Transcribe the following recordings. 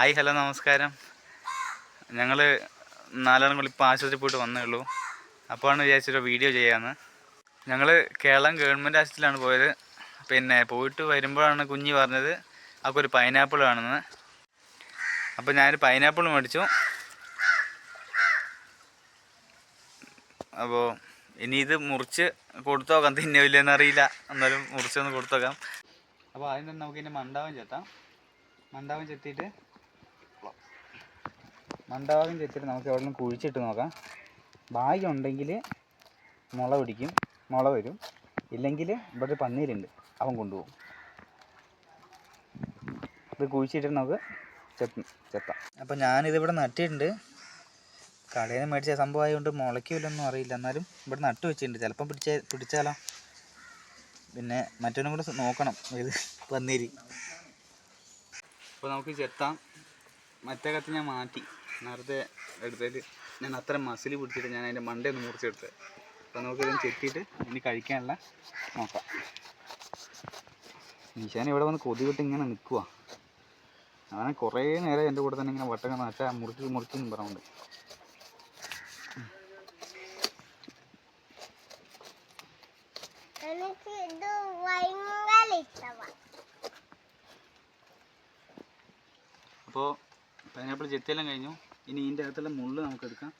Hi hello നമസ്കാരം. ഞങ്ങൾ നാലാളും കൂടി ഇപ്പോൾ ആശുപത്രി പോയിട്ട് വന്നേ ഉള്ളൂ. അപ്പോഴാണ് വിചാരിച്ചൊരു വീഡിയോ ചെയ്യാമെന്ന് ഞങ്ങൾ കേരളം ഗവൺമെന്റ് ആശുപത്രിയിലാണ് പോയത്. പിന്നെ പോയിട്ട് വരുമ്പോഴാണ് കുഞ്ഞി പറഞ്ഞത് അപ്പോൾ ഒരു പൈനാപ്പിൾ വേണമെന്ന്. അപ്പോൾ ഞാനൊരു പൈനാപ്പിൾ മേടിച്ചു. അപ്പോൾ ഇനി ഇത് മുറിച്ച് കൊടുത്തു നോക്കാം. തിന്നില്ലെന്ന് അറിയില്ല. എന്നാലും മുറിച്ചൊന്ന് കൊടുത്തു നോക്കാം. അപ്പോൾ ആദ്യം തന്നെ നമുക്ക് ഇതിന്റെ മണ്ടാവം ചെത്താം. മണ്ടാവം ചെത്തിയിട്ട് മണ്ടാവം ചെത്തിട്ട് നമുക്ക് എവിടെയും കുഴിച്ചിട്ട് നോക്കാം. ഭാഗ്യം ഉണ്ടെങ്കിൽ മുള പിടിക്കും. മുള വരും. ഇല്ലെങ്കിൽ ഇവിടെ പന്നീരുണ്ട്. അവൻ കൊണ്ടുപോകും. ഇത് കുഴിച്ചിട്ട് നമുക്ക് ചെത്ത്. ചെത്താം അപ്പോൾ ഞാനിതിവിടെ നട്ടിട്ടുണ്ട്. കടയിൽ നിന്ന് മേടിച്ച സംഭവം ആയതുകൊണ്ട് മുളയ്ക്കില്ലൊന്നും അറിയില്ല. എന്നാലും ഇവിടെ നട്ട് വെച്ചിട്ടുണ്ട്. ചിലപ്പം പിടിച്ച പിടിച്ചാലോ? പിന്നെ മറ്റൊന്നും കൂടെ നോക്കണം. ഇത് പന്നീര്. അപ്പോൾ നമുക്ക് ചെത്താം. മറ്റേ കത്ത് ഞാൻ മാറ്റി. നേരത്തെ എടുത്തിട്ട് ഞാൻ അത്ര മസിൽ പിടിച്ചിട്ട് ഞാൻ അതിന്റെ മണ്ടേ ഒന്ന് മുറിച്ചെടുത്തത് അപ്പോൾ നമുക്കിതൊന്ന് ചെത്തിയിട്ട് ഇനി കഴിക്കാനുള്ള നോക്കാം. ഈശാൻ ഇവിടെ വന്ന് കൊതിവിട്ട് ഇങ്ങനെ നിൽക്കുക അവനെ കുറേ നേരം എന്റെ കൂടെ തന്നെ ഇങ്ങനെ വട്ടങ്ങൾ നട്ടാ മുറിച്ച് മുറിച്ചെന്ന് പറഞ്ഞുകൊണ്ട്. എനിക്ക് ഇത് ഭയങ്കര ഇഷ്ടമാണ് അപ്പോൾ പൈനാപ്പിൾ ചെത്തിയെല്ലാം കഴിഞ്ഞു. ഇനി ഇതിന്റെ അകത്തുള്ള മുള്ള് നമുക്ക് എടുക്കാം.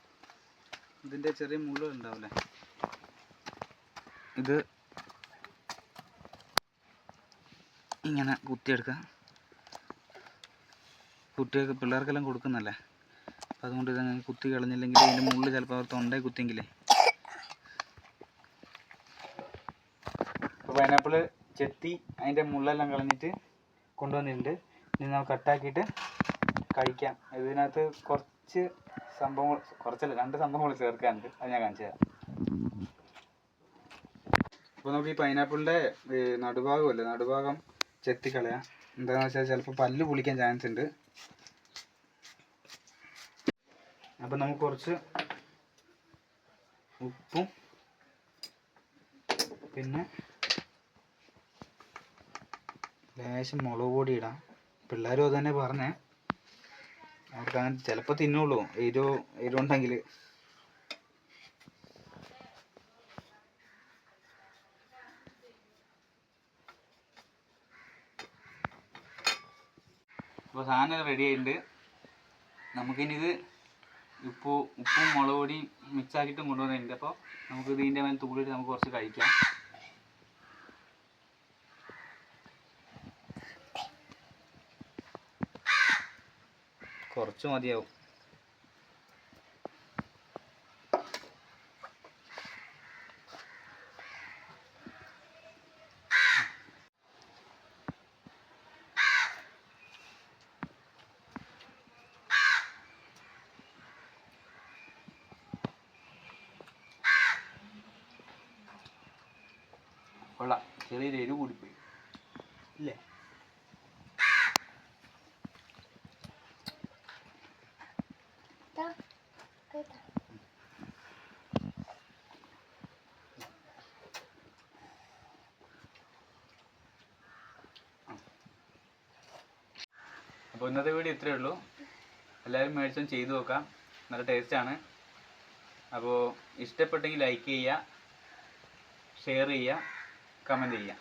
ഇതിന്റെ ചെറിയ മുള്ള് ഉണ്ടാവില്ലേ? ഇത് ഇങ്ങനെ കുത്തിയെടുക്കാം കുട്ടികൾക്ക് പിള്ളേർക്കെല്ലാം കൊടുക്കുന്നല്ലേ? അപ്പം അതുകൊണ്ട് ഇതങ്ങനെ കുത്തി കളഞ്ഞില്ലെങ്കിൽ ഇതിന്റെ മുള്ളിൽ ചിലപ്പോൾ അവർ തൊണ്ടയിൽ കുത്തിയെങ്കിലേ. അപ്പോൾ പൈനാപ്പിൾ ചെത്തി അതിന്റെ മുള്ളെല്ലാം കളഞ്ഞിട്ട് കൊണ്ടുവന്നിട്ടുണ്ട്. ഇനി നമുക്ക് കട്ടാക്കിയിട്ട് കഴിക്കാം. ഇതിനകത്ത് കുറച്ച് സംഭവങ്ങൾ കുറച്ചല്ല രണ്ട് സംഭവങ്ങൾ ചേർക്കാനുണ്ട്. അത് ഞാൻ കാണിച്ചു തരാം. അപ്പോൾ നമുക്ക് ഈ പൈനാപ്പിളിന്റെ നടുഭാഗമല്ലേ? നടുഭാഗം ചെത്തിക്കളയാം എന്താണെന്ന് വെച്ചാൽ ചിലപ്പോൾ പല്ല് പുളിക്കാൻ ചാൻസ് ഉണ്ട്. അപ്പം നമുക്ക് കുറച്ച് ഉപ്പും പിന്നെ ലേശം മുളക് പൊടി ഇടാം. പിള്ളേരും അത് തന്നെ പറഞ്ഞേ. അവർക്ക് അങ്ങനെ ചിലപ്പോ തിന്നുള്ളൂ. എരിവ് എരിവുണ്ടെങ്കിൽ അപ്പോൾ സാധനം റെഡി ആയിട്ടുണ്ട്. നമുക്കിനി ഇത് ഉപ്പ് ഉപ്പും മുളക് പൊടിയും മിക്സ് ആക്കിയിട്ടും കൊണ്ടുവന്നിട്ടുണ്ട്. അപ്പോൾ നമുക്ക് ഇതിന്റെ മേലെ തൂളിട്ട് നമുക്ക് കുറച്ച് കഴിക്കാം. കുറച്ച് മതിയാവും. കൊള്ളാം. ചെറിയൊരു എരിവ് കൂടിപ്പോയി. ഇല്ലേ? അപ്പോൾ ഇന്നത്തെ വീഡിയോ ഇത്രയേ ഉള്ളൂ. എല്ലാവരും മേടിച്ചും ചെയ്തു നോക്കാം. നല്ല ടേസ്റ്റാണ് അപ്പോൾ ഇഷ്ടപ്പെട്ടെങ്കിൽ ലൈക്ക് ചെയ്യുക ഷെയർ ചെയ്യുക കമന്റ് ചെയ്യുക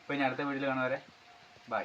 അപ്പോൾ ഇനി അടുത്ത വീഡിയോയിൽ കാണുവരെ ബൈ